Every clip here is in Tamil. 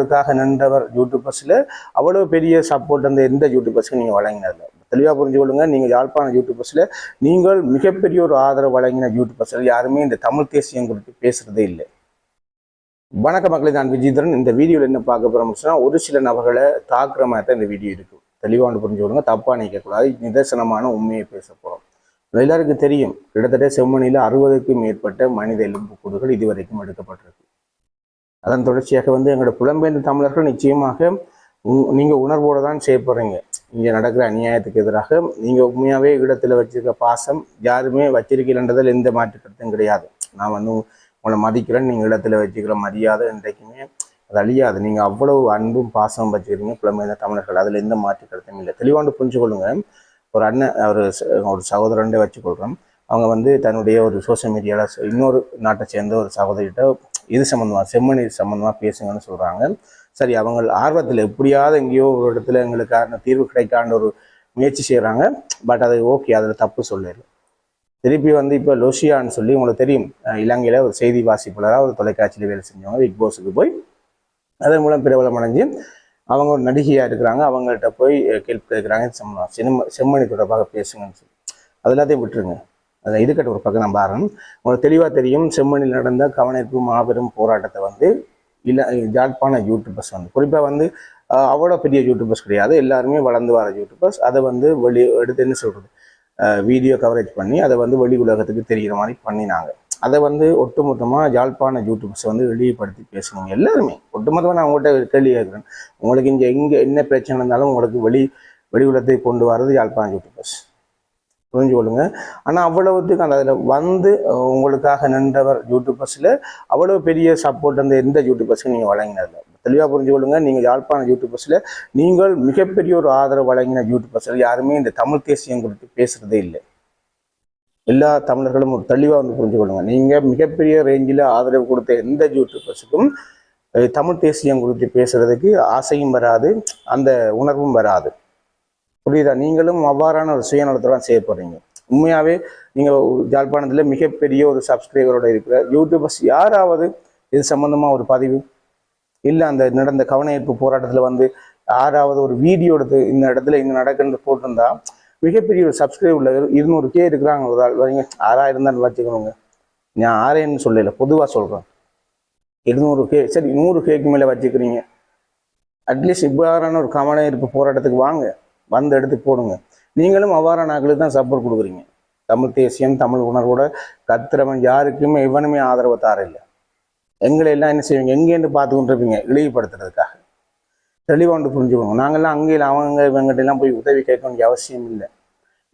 உங்களுக்காக நின்றவர் யூடியூபர்ஸில் அவ்வளோ பெரிய சப்போர்ட் அந்த எந்த யூடியூபர்ஸுக்கும் நீங்கள் வழங்கினதில்ல. தெளிவாக புரிஞ்சு கொள்ளுங்க நீங்கள் யாழ்ப்பாண யூடியூபர்ஸில் நீங்கள் மிகப்பெரிய ஒரு ஆதரவு வழங்கின யூடியூபர்ஸில் யாருமே இந்த தமிழ் தேசியம் குறித்து பேசுறதே இல்லை. வணக்க மக்களை நான் விஜயதரன் இந்த வீடியோவில் என்ன பார்க்க போகிறோம்னா ஒரு சில நபர்களை தாக்குற மாதிரி தான் இந்த வீடியோ இருக்கும் தெளிவாக புரிஞ்சு கொள்ளுங்க தப்பாக நினைக்கக்கூடாது நிதர்சனமான உண்மையை பேச போகிறோம் எல்லாருக்கும் தெரியும் கிட்டத்தட்ட செம்மணியில் அறுபதுக்கும் மேற்பட்ட மனித எலும்புக்கூடுகள் இதுவரைக்கும் எடுக்கப்பட்டிருக்கு. அதன் தொடர்ச்சியாக வந்து எங்களோட புலம்பெயர்ந்த தமிழர்கள் நிச்சயமாக உ- நீங்க உணர்வோடு தான் செய்யப்படுறீங்க இங்க நடக்கிற அநியாயத்துக்கு எதிராக நீங்க உண்மையாவே இடத்துல வச்சிருக்க பாசம் யாருமே வச்சிருக்கிறன்றதில் எந்த மாற்று கருத்தும் கிடையாது. நான் வந்து உங்களை மதிக்கிறேன் நீங்க இடத்துல வச்சுக்கிற மரியாதை இன்றைக்குமே அது அழியாது. நீங்க அவ்வளவு அன்பும் பாசமும் வச்சுக்கிறீங்க புலம்பெயர்ந்த தமிழர்கள். அதுல எந்த மாற்று கருத்தும் இல்லை. தெளிவாண்டு புரிஞ்சு கொள்ளுங்க ஒரு அண்ணன் ஒரு ச- ஒரு சகோதரன்டே வச்சுக்கொள்கிறோம் அவங்க வந்து தன்னுடைய ஒரு சோஷியல் மீடியாவில் இன்னொரு நாட்டை சேர்ந்த ஒரு சகோதரிகிட்ட இது சம்மந்தமாக செம்மணி சம்மந்தமாக பேசுங்கன்னு சொல்கிறாங்க சரி அவங்க ஆர்வத்தில் எப்படியாவது எங்கேயோ ஒரு இடத்துல எங்களுக்கான தீர்வு கிடைக்கான ஒரு முயற்சி செய்கிறாங்க பட் அது ஓகே அதில் தப்பு சொல்லிடு திருப்பி வந்து இப்போ லோஷியான்னு சொல்லி உங்களுக்கு தெரியும் இலங்கையில் ஒரு செய்தி வாசிப்பாளராக ஒரு தொலைக்காட்சியில் வேலை செஞ்சவங்க பிக் பாஸுக்கு போய் அதன் மூலம் பிரபலம் அடைஞ்சு அவங்க ஒரு நடிகையாக இருக்கிறாங்க. அவங்கள்ட்ட போய் கேள்வி கேட்குறாங்க. சினிமா செம்மணி தொடர்பாக பேசுங்கன்னு சொல்லி. அது எல்லாத்தையும் விட்டுருங்க. அதை இதுக்கட்ட ஒரு பக்கம் நான் பாருங்க. உங்களுக்கு தெளிவாக தெரியும் செம்மணியில் நடந்த கவனிப்பு மாபெரும் போராட்டத்தை வந்து இல்லை ஜாழ்ப்பாண யூடியூபர்ஸ் வந்து குறிப்பாக வந்து அவ்வளோ பெரிய யூடியூபர்ஸ் கிடையாது. எல்லாருமே வளர்ந்து வர யூடியூபர்ஸ் அதை வந்து வெளி எடுத்து என்ன சொல்கிறது வீடியோ கவரேஜ் பண்ணி அதை வந்து வெளி உலகத்துக்கு தெரிகிற மாதிரி பண்ணினாங்க. அதை வந்து ஒட்டுமொத்தமாக ஜாழ்ப்பாண யூடியூப்ஸ் வந்து வெளிப்படுத்தி பேசுனீங்க எல்லாருமே ஒட்டுமொத்தமாக நான் உங்கள்கிட்ட கேள்வி கேட்குறேன். உங்களுக்கு இங்கே எங்கே என்ன பிரச்சனை இருந்தாலும் உங்களுக்கு வெளி வெளி உலகத்தை கொண்டு வர்றது யாழ்ப்பாண யூடியூபர்ஸ் புரிஞ்சு கொள்ளுங்க ஆனால் அவ்வளவுத்துக்கு அந்த அதில் வந்து உங்களுக்காக நின்றவர் யூடியூபர்ஸில் அவ்வளோ பெரிய சப்போர்ட் அந்த எந்த யூடியூபர்ஸ்க்கும் நீங்கள் வழங்கினதில்ல. தெளிவாக புரிஞ்சு கொள்ளுங்க நீங்கள் யாழ்ப்பாண யூடியூபர்ஸில் நீங்கள் மிகப்பெரிய ஒரு ஆதரவு வழங்கின யூடியூபர்ஸில் யாருமே இந்த தமிழ் தேசியம் குறித்து பேசுகிறதே இல்லை. எல்லா தமிழர்களும் ஒரு தெளிவாக வந்து புரிஞ்சு கொள்ளுங்க நீங்கள் மிகப்பெரிய ரேஞ்சில் ஆதரவு கொடுத்த எந்த யூடியூபர்ஸுக்கும் தமிழ் தேசியம் குறித்து பேசுறதுக்கு ஆசையும் வராது அந்த உணர்வும் வராது. புரியுதா? நீங்களும் அவ்வாறான ஒரு சுயநலத்துடன் செய்யப்படுறீங்க உண்மையாகவே நீங்கள் நீங்க மிகப்பெரிய ஒரு சப்ஸ்கிரைபரோட இருக்கிற யூடியூபர்ஸ் யாராவது இது சம்மந்தமாக ஒரு பதிவு இல்லை அந்த நடந்த கவனஈர்ப்பு போராட்டத்தில் வந்து யாராவது ஒரு வீடியோ எடுத்து இந்த இடத்துல இங்கே நடக்குன்னு போட்டிருந்தா மிகப்பெரிய ஒரு சப்ஸ்கிரைப் உள்ள இருநூறு கே இருக்கிறாங்க ஒரு ஆள். வரீங்க. ஆறா இருந்தாலும் வச்சுக்கணுங்க. நான் ஆறேன்னு சொல்லல. பொதுவாக சொல்கிறேன் இருநூறு கே சரி நூறு கேக்கு மேலே வச்சுக்கிறீங்க. அட்லீஸ்ட் இவ்வாறான ஒரு கவனஈர்ப்பு போராட்டத்துக்கு வாங்க. வந்து எடுத்து போடுங்க. நீங்களும் அவ்வாறான நாக்களுக்கு தான் சப்போர்ட் கொடுக்குறீங்க. தமிழ் தேசியம் தமிழ் உணர்வோட கத்துறவன் யாருக்குமே இவனுமே ஆதரவு தாரில்லை எங்களை எல்லாம் என்ன செய்வீங்க? எங்கேருந்து பார்த்து கொண்டிருப்பீங்க இழிவுபடுத்துறதுக்காக. தெளிவாண்டு புரிஞ்சுக்கணும். நாங்கள்லாம் அங்கே அவங்க இவங்ககிட்ட எல்லாம் போய் உதவி கேட்க வேண்டிய அவசியம் இல்லை.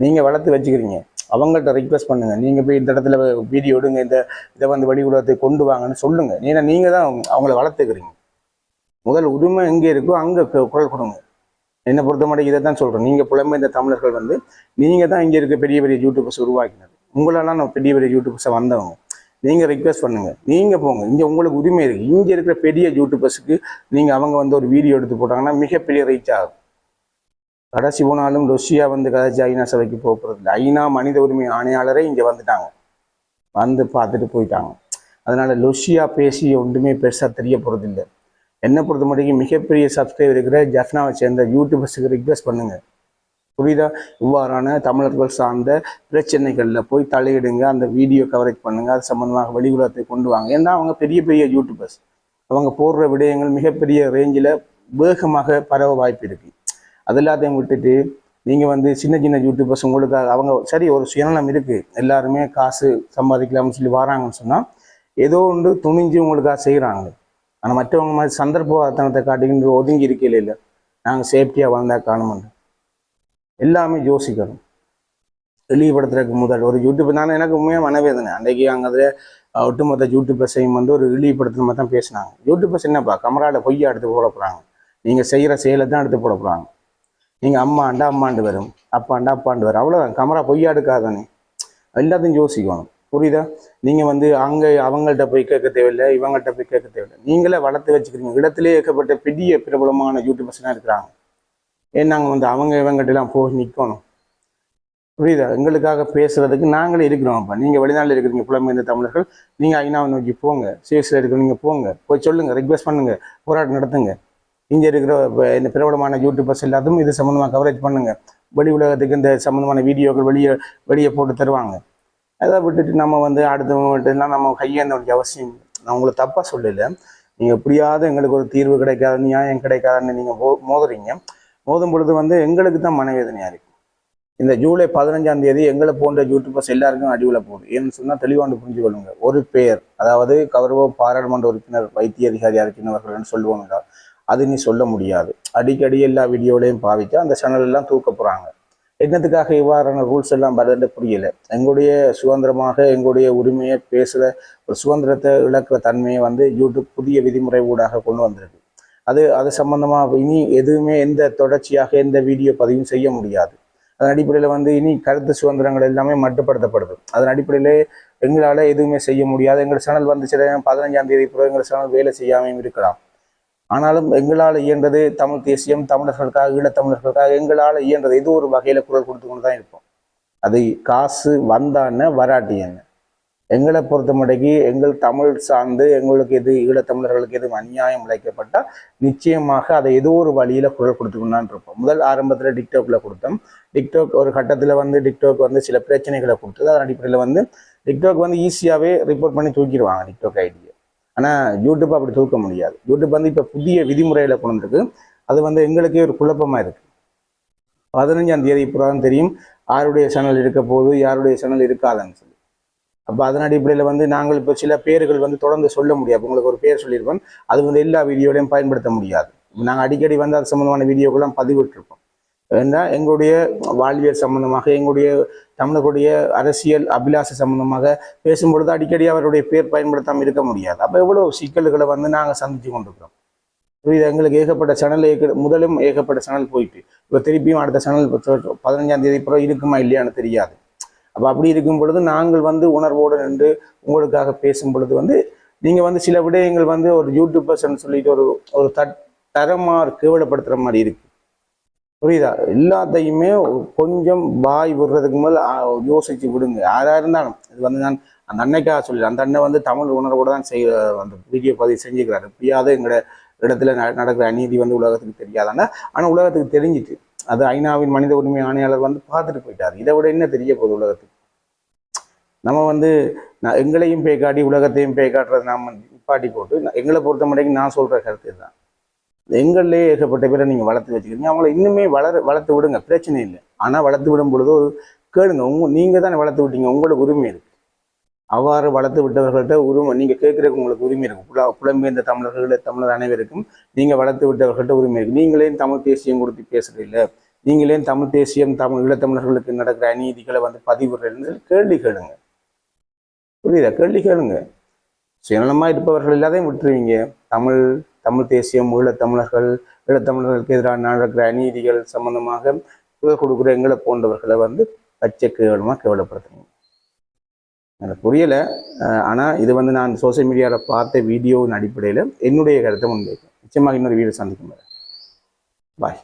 நீங்கள் வளர்த்து வச்சுக்கிறீங்க. அவங்கள்ட்ட ரிக்வெஸ்ட் பண்ணுங்க. நீங்கள் போய் இந்த இடத்துல வீடியோ எடுங்க. இந்த இதை வந்து வெளி உலகத்தை கொண்டு வாங்கன்னு சொல்லுங்கள் ஏன்னா நீங்கள் தான் அவங்கள வளர்த்துக்கிறீங்க. முதல் உரிமை எங்கே இருக்கோ அங்கே குரல் கொடுங்க. என்னை பொறுத்த மட்டும் இதை தான் சொல்கிறேன் நீங்கள் புலம்பெயர்ந்த தமிழர்கள் வந்து நீங்கள் தான் இங்கே இருக்க பெரிய பெரிய யூடியூபர்ஸ் உருவாக்கினது. உங்களெல்லாம் நான் பெரிய பெரிய யூடியூபர்ஸை வந்தவங்க. நீங்கள் ரெக்வெஸ்ட் பண்ணுங்கள் நீங்கள் போங்க. இங்கே உங்களுக்கு உரிமை இருக்குது இங்கே இருக்கிற பெரிய யூடியூபர்ஸுக்கு நீங்கள் அவங்க வந்து ஒரு வீடியோ எடுத்து போட்டாங்கன்னா மிகப்பெரிய ரீச் ஆகும். கடைசி போனாலும் ரஷ்யா வந்து கதைச்சி ஐநா சபைக்கு போக போகிறது இல்லை ஐநா மனித உரிமை ஆணையாளரே இங்கே வந்துட்டாங்க. வந்து பார்த்துட்டு போயிட்டாங்க. அதனால் லொஷியா பேசி ஒன்றுமே பெருசாக தெரிய போகிறதில்லை என்னை பொறுத்த மட்டும் மிகப்பெரிய சப்ஸ்கிரைபர் இருக்கிற ஜஃப்னாவை சேர்ந்த யூடியூபர்ஸுக்கு ரிக்வெஸ்ட் பண்ணுங்க. புரியுதா? இவ்வாறான தமிழர்கள் சார்ந்த பிரச்சனைகளில் போய் தலையிடுங்க. அந்த வீடியோ கவரேஜ் பண்ணுங்க. அது சம்மந்தமாக வெளியுலகத்தை கொண்டு வாங்க. ஏன்னா அவங்க பெரிய பெரிய யூடியூபர்ஸ் அவங்க போடுற விடயங்கள் மிகப்பெரிய ரேஞ்சில் வேகமாக பரவ வாய்ப்பு இருக்கு. அது எல்லாத்தையும் விட்டுட்டு நீங்கள் வந்து சின்ன சின்ன யூடியூபர்ஸ் உங்களுக்காக அவங்க சரி ஒரு சுயநலம் இருக்குது எல்லாருமே காசு சம்பாதிக்கலாம்னு சொல்லி வராங்கன்னு சொன்னால் ஏதோ ஒன்று துணிஞ்சு உங்களுக்காக செய்கிறாங்க ஆனால் மற்றவங்க மாதிரி சந்தர்ப்பவாதத்தனத்தை காட்டிக்கிட்டு ஒதுங்கி இருக்கையில இல்லை. நாங்கள் சேஃப்டியாக வந்தால் காணுமெண்டு எல்லாமே யோசிக்கணும். இழிவுபடுத்துறதுக்கு முதல் ஒரு யூடியூப் நான் எனக்கு உண்மையாக மனவேதனை. அன்றைக்கு அங்கே அதில் ஒட்டுமொத்த யூடியூபர்ஸையும் வந்து ஒரு இழிவுபடுத்துற மாதிரி தான் பேசினாங்க. யூடியூபர்ஸ் என்னப்பா? கமராவில் பொய்யா எடுத்து போட போகிறாங்க நீங்கள் செய்கிற செயலை தான் எடுத்து போட போகிறாங்க நீங்கள் அம்மாண்டா அம்மாண்டு வரும். அப்பாண்டா அப்பாண்டு வரும். அவ்வளோதான் கமரா பொய்யா எடுக்காதானே எல்லாத்தையும் யோசிக்கணும். புரியுதா? நீங்கள் வந்து அங்கே அவங்கள்ட்ட போய் கேட்க தேவையில்லை இவங்கள்ட்ட போய் கேட்க தேவையில்லை. நீங்களே வளர்த்து வச்சுக்கிறீங்க. இடத்துலேயே ஏற்கப்பட்ட பெரிய பிரபலமான யூடியூபர்ஸ்லாம் இருக்கிறாங்க. ஏன் நாங்கள் வந்து அவங்க இவங்ககிட்ட எல்லாம் போய் நிற்கணும் புரியுதா? எங்களுக்காக பேசுறதுக்கு நாங்களே இருக்கிறோம் அப்போ. நீங்கள் வெளிநாட்டில் இருக்கிறீங்க புலம்பெயர்ந்த தமிழர்கள் நீங்கள் ஐநாவை நோக்கி போங்க. சிஎஸ்ல இருக்கிறீங்க போங்க. போய் சொல்லுங்க ரிக்வெஸ்ட் பண்ணுங்க போராட்டம் நடத்துங்க. இங்கே இருக்கிற இந்த பிரபலமான யூடியூபர்ஸ் எல்லாத்தையும் இது சம்மந்தமாக கவரேஜ் பண்ணுங்க. வெளி உலகத்துக்கு இந்த சம்மந்தமான வீடியோக்கள் வெளியே வெளியே போட்டு தருவாங்க. அதை விட்டுட்டு நம்ம வந்து அடுத்தவங்கள்ட்டலாம் நம்ம கையேந்த வேண்டிய அவசியம் நான் உங்களை தப்பாக சொல்லலை. நீங்கள் எப்படியாவது எங்களுக்கு ஒரு தீர்வு கிடைக்காது நியாயம் கிடைக்காதுன்னு நீங்கள் மோ மோதுறீங்க. மோதும் பொழுது வந்து எங்களுக்கு தான் மனவேதனையாக இருக்கு. இந்த ஜூலை பதினஞ்சாம் தேதி எங்களை போன்ற யூடியூபர்ஸ் எல்லாருக்கும் அடிவில் போகுது. ஏன்னு சொன்னால் தெளிவாண்டு புரிஞ்சு கொள்ளுங்க. ஒரு பேர் அதாவது கௌரவ பாராளுமன்ற உறுப்பினர் வைத்திய அதிகாரி இருக்கின்றவர்கள்னு சொல்லுவாங்க. அது நீ சொல்ல முடியாது. அடிக்கடி எல்லா வீடியோலையும் பாவிச்சா அந்த சேனல் எல்லாம் தூக்க போகிறாங்க என்னத்துக்காக இவ்வாறான ரூல்ஸ் எல்லாம் வருதுன்னு புரியல. எங்களுடைய சுதந்திரமாக எங்களுடைய உரிமையை பேசுகிற ஒரு சுதந்திரத்தை இழக்கிற தன்மையை வந்து யூடியூப் புதிய விதிமுறை ஊடாக கொண்டு வந்திருக்கு. அது அது சம்பந்தமாக இனி எதுவுமே எந்த தொடர்ச்சியாக எந்த வீடியோ பதிவும் செய்ய முடியாது. அதன் அடிப்படையில் வந்து இனி கருத்து சுதந்திரங்கள் எல்லாமே மட்டுப்படுத்தப்படுது. அதன் அடிப்படையில் எங்களால் எதுவுமே செய்ய முடியாது. எங்கள் சேனல் வந்து சில பதினஞ்சாம் தேதி பிறகு எங்கள் சேனல் வேலை செய்யாமையும் இருக்கலாம். ஆனாலும் எங்களால் இயன்றது தமிழ் தேசியம் தமிழர்களுக்காக ஈழத்தமிழர்களுக்காக எங்களால் இயன்றது இது ஒரு வகையில் குரல் கொடுத்து கொண்டு தான் இருப்போம். அது காசு வந்தான்னு வராட்டி என்ன? எங்களை பொறுத்த மட்டிக்கு எங்கள் தமிழ் சார்ந்து எங்களுக்கு எது ஈழத்தமிழர்களுக்கு எதுவும் அநியாயம் இழைக்கப்பட்டால் நிச்சயமாக அதை ஏதோ ஒரு வழியில் குரல் கொடுத்துக்கொண்டான் இருப்போம். முதல் ஆரம்பத்தில் டிக்டாக்ல கொடுத்தோம். டிக்டாக் ஒரு கட்டத்தில் வந்து டிக்டாக் வந்து சில பிரச்சனைகளை கொடுத்தது. அதன் அடிப்படையில் வந்து டிக்டாக் வந்து ஈஸியாகவே ரிப்போர்ட் பண்ணி தூக்கிடுவாங்க டிக்டாக் ஐடியை. ஆனால் யூடியூப் அப்படி தூக்க முடியாது. யூடியூப் வந்து இப்போ புதிய விதிமுறையில் கொண்டு வந்திருக்கு. அது வந்து எங்களுக்கே ஒரு குழப்பமாக இருக்குது பதினஞ்சாம் தேதி இப்போதான் தெரியும். யாருடைய சேனல் இருக்க போகுது யாருடைய சேனல் இருக்காதுன்னு சொல்லி. அப்போ அதன் அடிப்படையில் வந்து நாங்கள் இப்போ சில பேர்கள் வந்து தொடர்ந்து சொல்ல முடியாது. உங்களுக்கு ஒரு பேர் சொல்லியிருப்போம் அது வந்து எல்லா வீடியோலையும் பயன்படுத்த முடியாது. நாங்கள் அடிக்கடி வந்து அது சம்மந்தமான வீடியோக்கெல்லாம் பதிவிட்டிருப்போம். ஏன்னா எங்களுடைய வாழ்வியல் சம்மந்தமாக எங்களுடைய தமிழர்களுடைய அரசியல் அபிலாசை சம்பந்தமாக பேசும்பொழுது அடிக்கடி அவருடைய பேர் பயன்படுத்தாமல் இருக்க முடியாது. அப்போ எவ்வளோ சிக்கல்களை வந்து நாங்கள் சந்தித்து கொண்டிருக்கிறோம். புரியுது? எங்களுக்கு ஏகப்பட்ட சேனல் ஏக முதலும் ஏகப்பட்ட சேனல் போயிட்டு இப்போ திருப்பியும் அடுத்த சேனல் பதினஞ்சாம் தேதி பிறகு இருக்குமா இல்லையான்னு தெரியாது. அப்போ அப்படி இருக்கும் பொழுது நாங்கள் வந்து உணர்வோடு நின்று உங்களுக்காக பேசும் பொழுது வந்து நீங்கள் வந்து சில விடயங்கள் வந்து ஒரு யூடியூபர்ஸ்ன்னு சொல்லிட்டு ஒரு ஒரு தட் தரமாக கேவலப்படுத்துகிற மாதிரி இருக்கு. புரியுதா? எல்லாத்தையுமே கொஞ்சம் வாய் விடுறதுக்கு முதல் யோசிச்சு விடுங்க. யாராக இருந்தாலும். இது வந்து நான் அந்த அன்னைக்காக சொல்லி அந்த அண்ணன் வந்து தமிழ் உணர்வோடு தான் செய் அந்த வீடியோ பதிவு செஞ்சுக்கிறாரு. எப்படியாவது எங்களோட இடத்துல ந- நடக்கிற அநீதி வந்து உலகத்துக்கு தெரியாதாங்க ஆனால் உலகத்துக்கு தெரிஞ்சிட்டு அது ஐநாவின் மனித உரிமை ஆணையாளர் வந்து பார்த்துட்டு போயிட்டார். இதை விட என்ன தெரிய போகுது உலகத்துக்கு? நம்ம வந்து நான் எங்களையும் பேய் காட்டி உலகத்தையும் பேய் காட்டுறது நாம நிப்பாட்டி போட்டு எங்களை பொறுத்த மட்டும் நான் சொல்ற கருத்து இதுதான். எங்கள்லேயே ஏகப்பட்ட பேரை நீங்கள் வளர்த்து வச்சுக்கிறீங்க. அவங்கள இன்னுமே வளர வளர்த்து விடுங்க. பிரச்சனை இல்லை. ஆனால் வளர்த்து விடும் பொழுது ஒரு கேளுங்க. உங்க நீங்கள் தானே வளர்த்து விட்டீங்க. உங்களுக்கு உரிமை இருக்கு. அவ்வாறு வளர்த்து விட்டவர்கள்ட்ட உரிமை நீங்கள் கேட்குறதுக்கு உங்களுக்கு உரிமை இருக்கும் புல புலம்பெயர்ந்த தமிழர்கள் தமிழர் அனைவருக்கும் நீங்கள் வளர்த்து விட்டவர்கள்ட்ட உரிமை இருக்கு. நீங்களே தமிழ் தேசியம் கொடுத்து பேசுறதில்ல நீங்களே தமிழ் தேசியம் தமிழ் ஈழத்தமிழர்களுக்கு நடக்கிற அநீதிகளை வந்து பதிவுறதுன்னு கேள்வி கேளுங்க. புரியுதா? கேள்வி கேளுங்க. சுயநலமாக இருப்பவர்கள் எல்லாத்தையும் விட்டுருவீங்க. தமிழ் தமிழ் தேசியம் ஈழத்தமிழர்கள் ஈழத்தமிழர்களுக்கு எதிராக நடக்கிற அநீதிகள் சம்பந்தமாக கொடுக்குற எங்களை போன்றவர்களை வந்து பச்சை கேவலமாக கேவலப்படுத்துறீங்க. எனக்கு புரியலை. ஆனால் இது வந்து நான் சோஷியல் மீடியாவில் பார்த்த வீடியோவின் அடிப்படையில் என்னுடைய கருத்தை முன்வைக்கிறேன். நிச்சயமாக இன்னொரு வீடியோ சந்திக்கும் பாய்